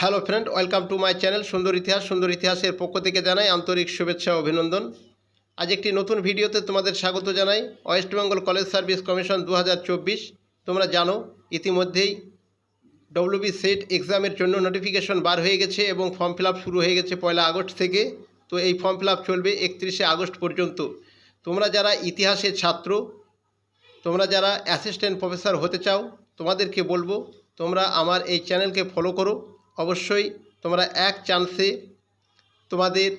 Hello friend, welcome to my channel সুন্দর ইতিহাস। সুন্দর ইতিহাসের পক্ষ থেকে জানাই আন্তরিক শুভেচ্ছা, অভিনন্দন। আজ একটি নতুন ভিডিওতে তোমাদের স্বাগত জানাই। West Bengal college service commission দু হাজার চব্বিশ। তোমরা জানো, ইতিমধ্যেই ডব্লিউবি সেট এক্সামের জন্য নোটিফিকেশন বার হয়ে গেছে এবং ফর্ম ফিল শুরু হয়ে গেছে পয়লা আগস্ট থেকে। তো এই ফর্ম ফিল চলবে একত্রিশে আগস্ট পর্যন্ত। তোমরা যারা ইতিহাসের ছাত্র, তোমরা যারা অ্যাসিস্ট্যান্ট প্রফেসর হতে চাও, তোমাদেরকে বলব, তোমরা আমার এই চ্যানেলকে ফলো করো। অবশ্যই তোমরা এক চান্সে তোমাদের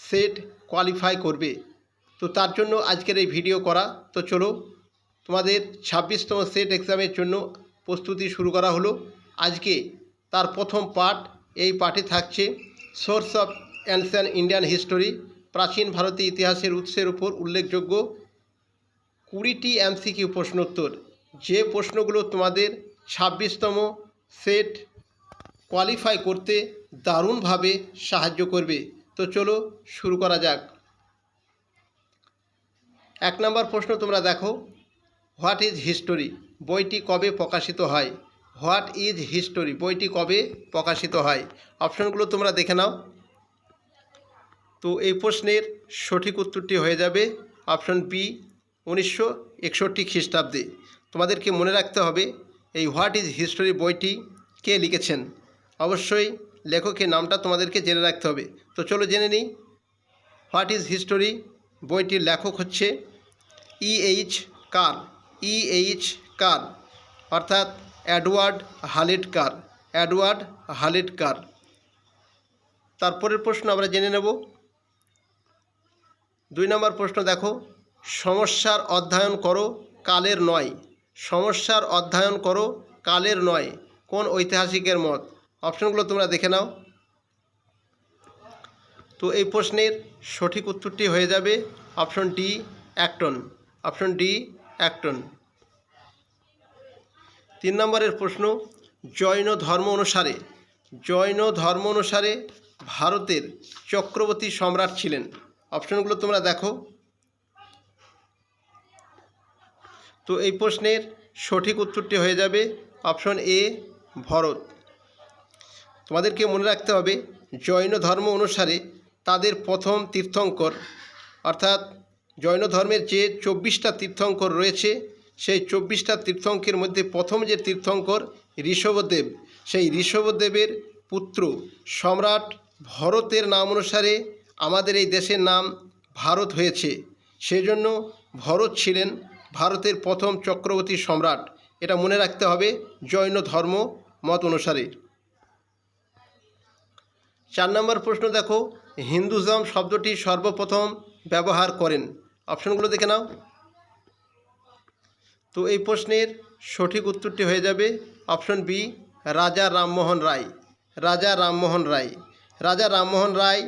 সেট কোয়ালিফাই করবে। তো তার জন্য আজকের এই ভিডিও করা। তো চলো, তোমাদের ছাব্বিশতম সেট এক্সামের জন্য প্রস্তুতি শুরু করা হলো। আজকে তার প্রথম পার্ট এই পার্টে থাকছে source of ancient Indian history প্রাচীন ভারতীয় ইতিহাসের উৎসের উপর উল্লেখযোগ্য কুড়িটি এমসিকিউ প্রশ্নোত্তর। যে প্রশ্নগুলো তোমাদের ছাব্বিশতম সেট কোয়ালিফাই করতে দারুণভাবে সাহায্য করবে। তো চলো শুরু করা যাক। এক নম্বর প্রশ্ন তোমরা দেখো, হোয়াট ইজ হিস্টোরি? বইটি কবে প্রকাশিত হয়? What is history? বইটি কবে প্রকাশিত হয়? অপশনগুলো তোমরা দেখে নাও। তো এই প্রশ্নের সঠিক উত্তরটি হয়ে যাবে অপশন বি, উনিশশো একষট্টি খ্রিস্টাব্দে। তোমাদেরকে মনে রাখতে হবে, এই হোয়াট ইজ হিস্টোরি বইটি কে লিখেছেন? অবশ্যই লেখকের নামটা তোমাদেরকে জেনে রাখতে হবে। তো চলো জেনে নিই, হোয়াট ইজ হিস্টোরি? বইটির লেখক হচ্ছে ই এইচ কার ই এইচ কার অর্থাৎ অ্যাডওয়ার্ড হালিট কার অ্যাডওয়ার্ড হালিট কার তারপরের প্রশ্ন আমরা জেনে নেব। দুই নম্বর প্রশ্ন দেখো, সমস্যার অধ্যয়ন করো কালের নয়। সমস্যার অধ্যয়ন করো কালের নয়, কোন ঐতিহাসিকের মত? অপশনগুলো তোমরা দেখে নাও। তো এই প্রশ্নের সঠিক উত্তরটি হয়ে যাবে option D, Acton. Option D, Acton. তিন নম্বরের প্রশ্ন, জৈন ধর্ম অনুসারে, জৈন ধর্ম অনুসারে ভারতের চক্রবর্তী সম্রাট ছিলেন। অপশনগুলো তোমরা দেখো। তো এই প্রশ্নের সঠিক উত্তরটি হয়ে যাবে অপশন এ, ভরত। তোমাদেরকে মনে রাখতে হবে, জৈন ধর্ম অনুসারে তাদের প্রথম তীর্থঙ্কর, অর্থাৎ জৈন ধর্মের যে চব্বিশটা তীর্থঙ্কর রয়েছে, সেই চব্বিশটা তীর্থঙ্কের মধ্যে প্রথম যে তীর্থঙ্কর ঋষভদেব, সেই ঋষভদেবের পুত্র সম্রাট ভরতের নাম অনুসারে আমাদের এই দেশের নাম ভারত হয়েছে। সেজন্য ভরত ছিলেন ভারতের প্রথম চক্রবর্তী সম্রাট। এটা মনে রাখতে হবে, জৈন ধর্ম মত অনুসারে। চার নম্বর প্রশ্ন দেখো, হিন্দুজম শব্দটি সর্বপ্রথম ব্যবহার করেন। অপশনগুলো দেখে নাও। তো এই প্রশ্নের সঠিক উত্তরটি হয়ে যাবে অপশন বি, রাজা রামমোহন রায়। রাজা রামমোহন রায়। রাজা রামমোহন রায়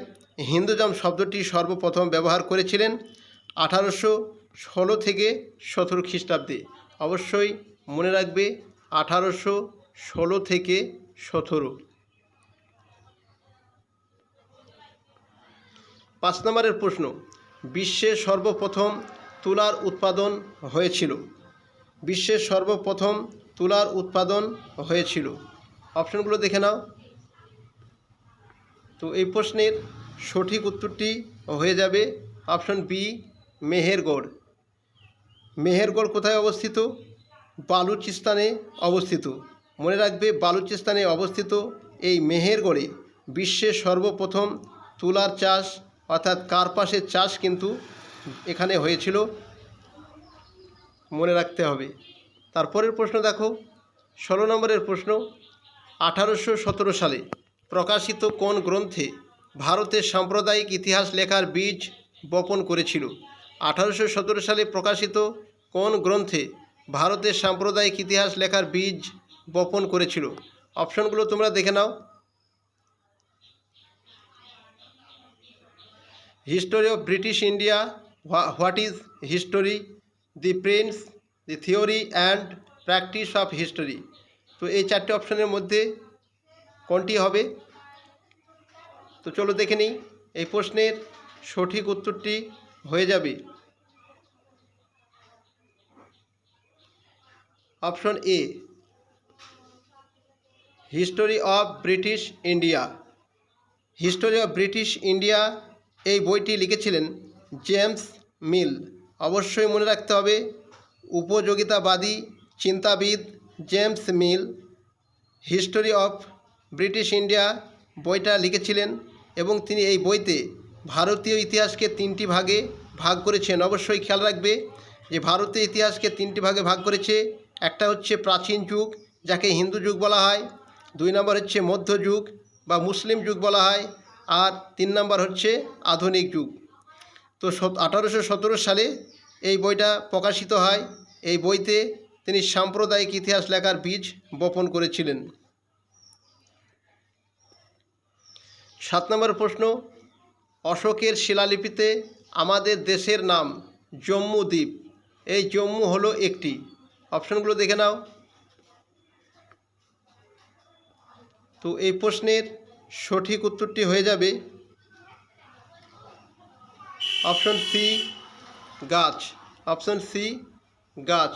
হিন্দুজম শব্দটি সর্বপ্রথম ব্যবহার করেছিলেন আঠারোশো ষোলো থেকে সতেরো খ্রিস্টাব্দে। অবশ্যই মনে রাখবে আঠারোশো ষোলো থেকে সতেরো। পাঁচ নম্বরের প্রশ্ন বিশ্বে সর্বপ্রথম তুলার উৎপাদন হয়েছিল। বিশ্বের সর্বপ্রথম তুলার উৎপাদন হয়েছিল। অপশনগুলো দেখে নাও। তো এই প্রশ্নের সঠিক উত্তরটি হয়ে যাবে অপশন বি, মেহেরগড়। মেহেরগড় কোথায় অবস্থিত? বালুচিস্তানে অবস্থিত। মনে রাখবে বালুচিস্তানে অবস্থিত এই মেহেরগড়ে বিশ্বের সর্বপ্রথম তুলার চাষ অর্থাৎ কার্পাসের চাষ কিন্তু এখানে হয়েছিল, মনে রাখতে হবে। তারপরের প্রশ্ন দেখো, ষোলো নম্বরের প্রশ্ন, আঠারোশো সতেরো সালে প্রকাশিত কোন গ্রন্থে ভারতের সাম্প্রদায়িক ইতিহাস লেখার বীজ বপন করেছিল? আঠারোশো সতেরো সালে প্রকাশিত কোন গ্রন্থে ভারতের সাম্প্রদায়িক ইতিহাস লেখার বীজ বপন করেছিল? অপশনগুলো তোমরা দেখে নাও। History of British India what is history, the prince, the theory and practice of history. তো এই চারটে অপশনের মধ্যে কোনটি হবে? তো চলো দেখে নিই, এই প্রশ্নের সঠিক উত্তরটি হয়ে যাবে। Option A, history of British India. History of British India এই বইটি লিখেছিলেন জেমস মিল। অবশ্যই মনে রাখতে হবে, উপযোগিতাবাদী চিন্তাবিদ James Mill, history of British India বইটা লিখেছিলেন এবং তিনি এই বইতে ভারতীয় ইতিহাসকে তিনটি ভাগে ভাগ করেছেন। অবশ্যই খেয়াল রাখবে যে ভারতীয় ইতিহাসকে তিনটি ভাগে ভাগ করেছে। একটা হচ্ছে প্রাচীন যুগ, যাকে হিন্দু যুগ বলা হয়। দুই নম্বর হচ্ছে মধ্যযুগ বা মুসলিম যুগ বলা হয়। আর তিন নম্বর হচ্ছে আধুনিক যুগ। তো আঠারোশো সতেরো সালে এই বইটা প্রকাশিত হয়। এই বইতে তিনি সাম্প্রদায়িক ইতিহাস লেখার বীজ বপন করেছিলেন। সাত নম্বর প্রশ্ন, অশোকের শিলালিপিতে আমাদের দেশের নাম জম্মু দ্বীপ। এই জম্মু হলো একটি। অপশনগুলো দেখে নাও। তো এই প্রশ্নের সঠিক উত্তরটি হয়ে যাবে। Option C Gooch. Option C Gooch.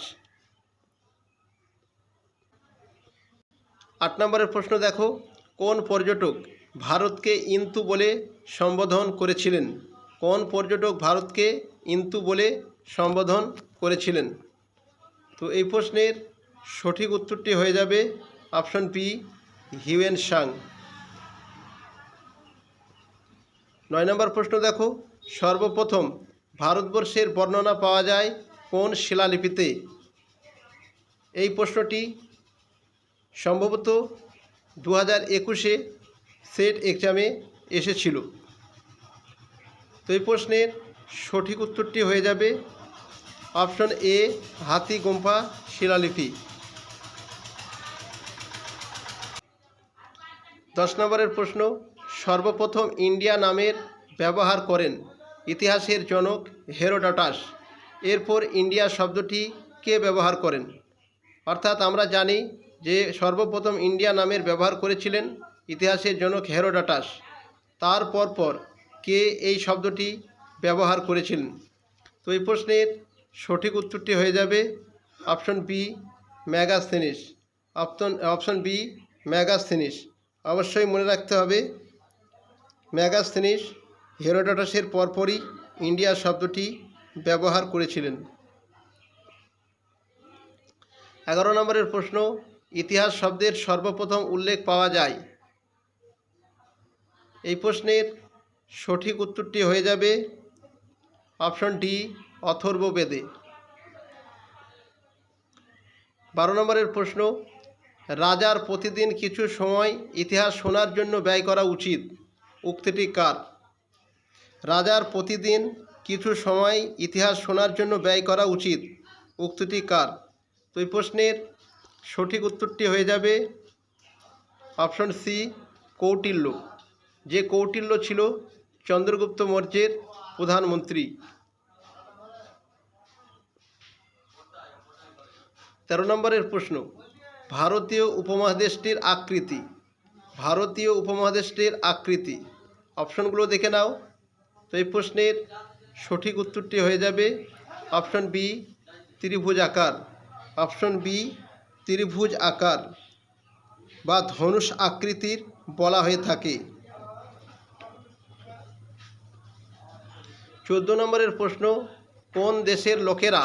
আট নম্বরের প্রশ্ন দেখো, কোন পর্যটক ভারতকে ইন্তু বলে সম্বোধন করেছিলেন? কোন পর্যটক ভারতকে ইন্তু বলে সম্বোধন করেছিলেন? তো এই প্রশ্নের সঠিক উত্তরটি হয়ে যাবে অপশন পি হিউয়েন সাং নয় নম্বর প্রশ্ন দেখো। সর্বপ্রথম ভারতবর্ষের বর্ণনা পাওয়া যায় কোন শিলালিপিতে? এই প্রশ্নটি সম্ভবত দু হাজার একুশে সেট এক্সামে এসেছিল। তো এই প্রশ্নের সঠিক উত্তরটি হয়ে যাবে অপশন এ, হাতি, গুম্ফা, শিলালিপি। দশ নম্বরের প্রশ্ন সর্বপ্রথম ইন্ডিয়া নামের ব্যবহার করেন ইতিহাসের জনক হেরোডাটাস। এরপর ইন্ডিয়া শব্দটি কে ব্যবহার করেন? অর্থাৎ আমরা জানি যে সর্বপ্রথম ইন্ডিয়া নামের ব্যবহার করেছিলেন ইতিহাসের জনক হেরোডাটাস। তার পরপর কে এই শব্দটি ব্যবহার করেছিলেন? তো এই প্রশ্নের সঠিক উত্তরটি হয়ে যাবে option B, Megasthenes. Option option B, Megasthenes. অবশ্যই মনে রাখতে হবে ম্যাগাস্থেনিস হেরোডাটাসের পরপরই ইন্ডিয়া শব্দটি ব্যবহার করেছিলেন। এগারো নম্বরের প্রশ্ন, ইতিহাস শব্দের সর্বপ্রথম উল্লেখ পাওয়া যায়? এই প্রশ্নের সঠিক উত্তরটি হয়ে যাবে অপশন ডি, অথর্ববেদে। বারো নম্বরের প্রশ্ন, রাজার প্রতিদিন কিছু সময় ইতিহাস শোনার জন্য ব্যয় করা উচিত? উক্তিটি কার? রাজার প্রতিদিন কিছু সময় ইতিহাস শোনার জন্য ব্যয় করা উচিত। উক্তিটি কার? তো এই প্রশ্নের সঠিক উত্তরটি হয়ে যাবে অপশন সি, কৌটিল্য। যে কৌটিল্য ছিল চন্দ্রগুপ্ত মৌর্যের প্রধানমন্ত্রী। তেরো নম্বরের প্রশ্ন, ভারতীয় উপমহাদেশটির আকৃতি। ভারতীয় উপমহাদেশটির আকৃতি। অপশনগুলো দেখে নাও। তো এই প্রশ্নের সঠিক উত্তরটি হয়ে যাবে অপশন বি, ত্রিভুজ আকার। অপশন বি, ত্রিভুজ আকার বা ধনুষ আকৃতির বলা হয়ে থাকে। চোদ্দ নম্বরের প্রশ্ন, কোন দেশের লোকেরা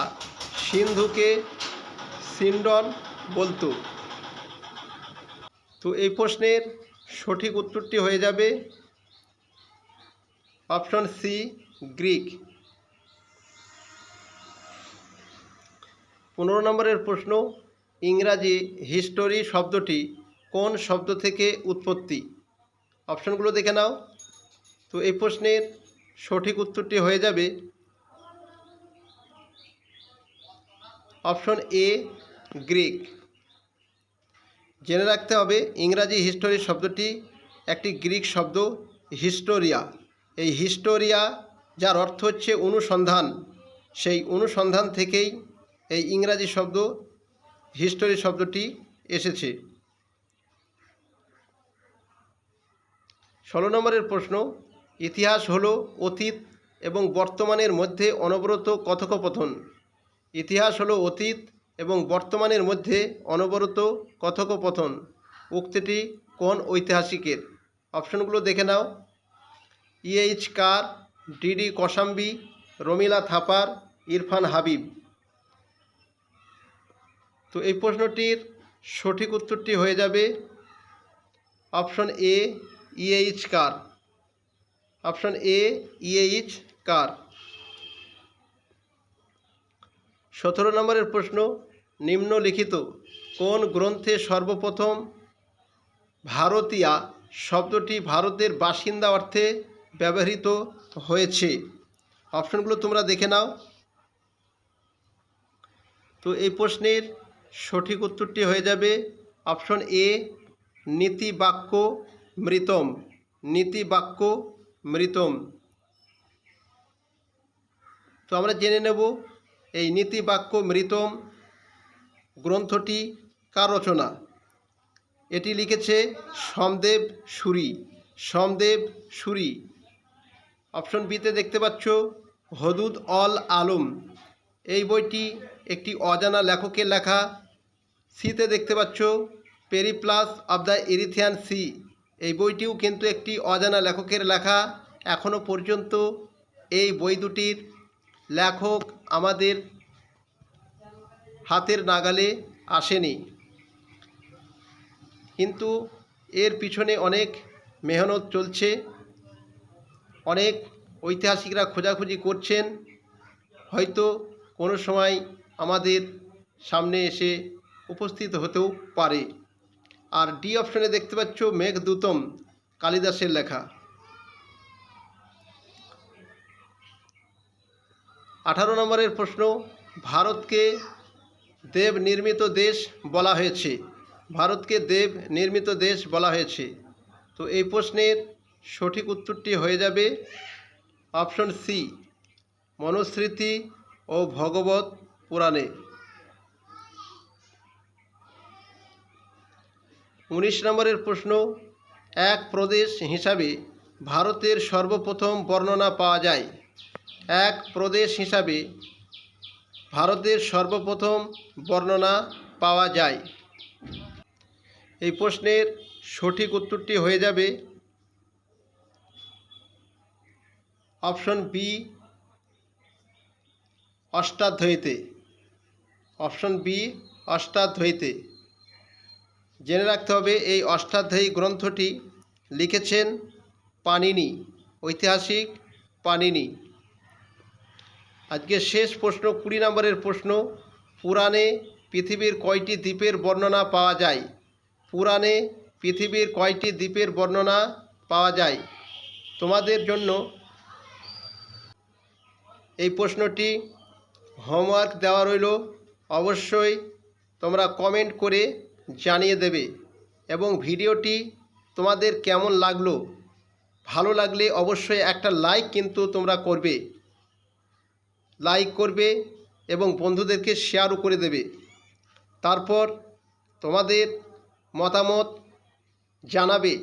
সিন্ধুকে সিন্ডন বলতো? তো এই প্রশ্নের সঠিক উত্তরটি হয়ে যাবে অপশন সি, গ্রিক। পনেরো নম্বরের প্রশ্ন, ইংরাজি হিস্টোরি শব্দটি কোন শব্দ থেকে উৎপত্তি? অপশনগুলো দেখে নাও। তো এই প্রশ্নের সঠিক উত্তরটি হয়ে যাবে অপশন এ, গ্রিক। জেনে রাখতে হবে, ইংরাজি হিস্টোরি শব্দটি একটি গ্রিক শব্দ, হিস্টোরিয়া। এই হিস্টোরিয়া, যার অর্থ হচ্ছে অনুসন্ধান, সেই অনুসন্ধান থেকেই এই ইংরাজি শব্দ, হিস্টোরি শব্দটি এসেছে। ষোলো নম্বরের প্রশ্ন, ইতিহাস হলো অতীত এবং বর্তমানের মধ্যে অনবরত কথোপকথন। ইতিহাস হলো অতীত এবং বর্তমানের মধ্যে অনবরত কথোপকথন। উক্তিটি কোন ঐতিহাসিকের? অপশনগুলো দেখে নাও। E H Carr D D Kosambi Romila Thapar Irfan Habib তো এই প্রশ্নটির সঠিক উত্তরটি হয়ে যাবে option A E H Carr option A E H Carr সতেরো নম্বরের প্রশ্ন, নিম্নলিখিত কোন গ্রন্থে সর্বপ্রথম ভারতীয়া শব্দটি ভারতের বাসিন্দা অর্থে ব্যবহৃত হয়েছে। অপশনগুলো তোমরা দেখে নাও। তো এই প্রশ্নের সঠিক উত্তরটি হয়ে যাবে অপশন এ নীতি বাক্য মৃতম। নীতি বাক্য মৃতম। তো আমরা জেনে নেব এই নীতি বাক্য মৃতম গ্রন্থটি কার রচনা? এটি লিখেছে সমদেব সুরি। সমদেব সুরি। অপশন বিতে দেখতে পাচ্ছ হদুদ অল আলম। এই বইটি একটি অজানা লেখকের লেখা। সিতে দেখতে পাচ্ছ Periplus of the Erythraean sea এই বইটিও কিন্তু একটি অজানা লেখকের লেখা। এখনও পর্যন্ত এই বই দুটির লেখক আমাদের হাতের নাগালে আসেনি। কিন্তু এর পিছনে অনেক মেহনত চলছে। অনেক ঐতিহাসিকরা খোঁজাখুঁজি করছেন। হয়তো কোনো সময় আমাদের সামনে এসে উপস্থিত হতেও পারে। আর ডি অপশনে দেখতে পাচ্ছ মেঘদূতম কালিদাসের লেখা। আঠারো নম্বরের প্রশ্ন, ভারতকে দেব নির্মিত দেশ বলা হয়েছে। ভারতকে দেব নির্মিত দেশ বলা হয়েছে। তো এই প্রশ্নের সঠিক উত্তরটি হয়ে যাবে অপশন সি, মনুস্মৃতি ও ভগবত পুরাণে। উনিশ নম্বরের প্রশ্ন, এক প্রদেশ হিসাবে ভারতের সর্বপ্রথম বর্ণনা পাওয়া যায়। এক প্রদেশ হিসাবে ভারতের সর্বপ্রথম বর্ণনা পাওয়া যায়। এই প্রশ্নের সঠিক উত্তরটি হয়ে যাবে অপশন বি, অষ্টাধ্যায়ীতে। অপশন বি, অষ্টাধ্যায়ীতে। জেনে রাখতে হবে, এই অষ্টাধ্যায়ী গ্রন্থটি লিখেছেন পানিনি ঐতিহাসিক পানিনি আজকে শেষ প্রশ্ন, কুড়ি নম্বরের প্রশ্ন, পুরাণে পৃথিবীর কয়টি দ্বীপের বর্ণনা পাওয়া যায়? পুরাণে পৃথিবীর কয়টি দ্বীপের বর্ণনা পাওয়া যায়? তোমাদের জন্য এই প্রশ্নটি হোমওয়ার্ক দেওয়া রইল। অবশ্যই তোমরা কমেন্ট করে জানিয়ে দেবে এবং ভিডিওটি তোমাদের কেমন লাগল? ভালো লাগলে অবশ্যই একটা লাইক কিন্তু তোমরা করবে। লাইক করবে এবং বন্ধুদেরকে শেয়ারও করে দেবে। তারপর তোমাদের মতামত জানাবে।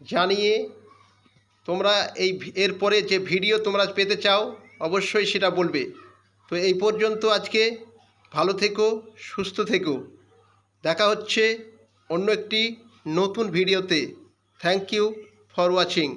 জানিয়ে তোমরা এই এরপরে যে ভিডিও তোমরা পেতে চাও অবশ্যই সেটা বলবে। তো এই পর্যন্ত আজকে ভালো থেকো, সুস্থ থেকো। দেখা হচ্ছে অন্য একটি নতুন ভিডিওতে। Thank you for watching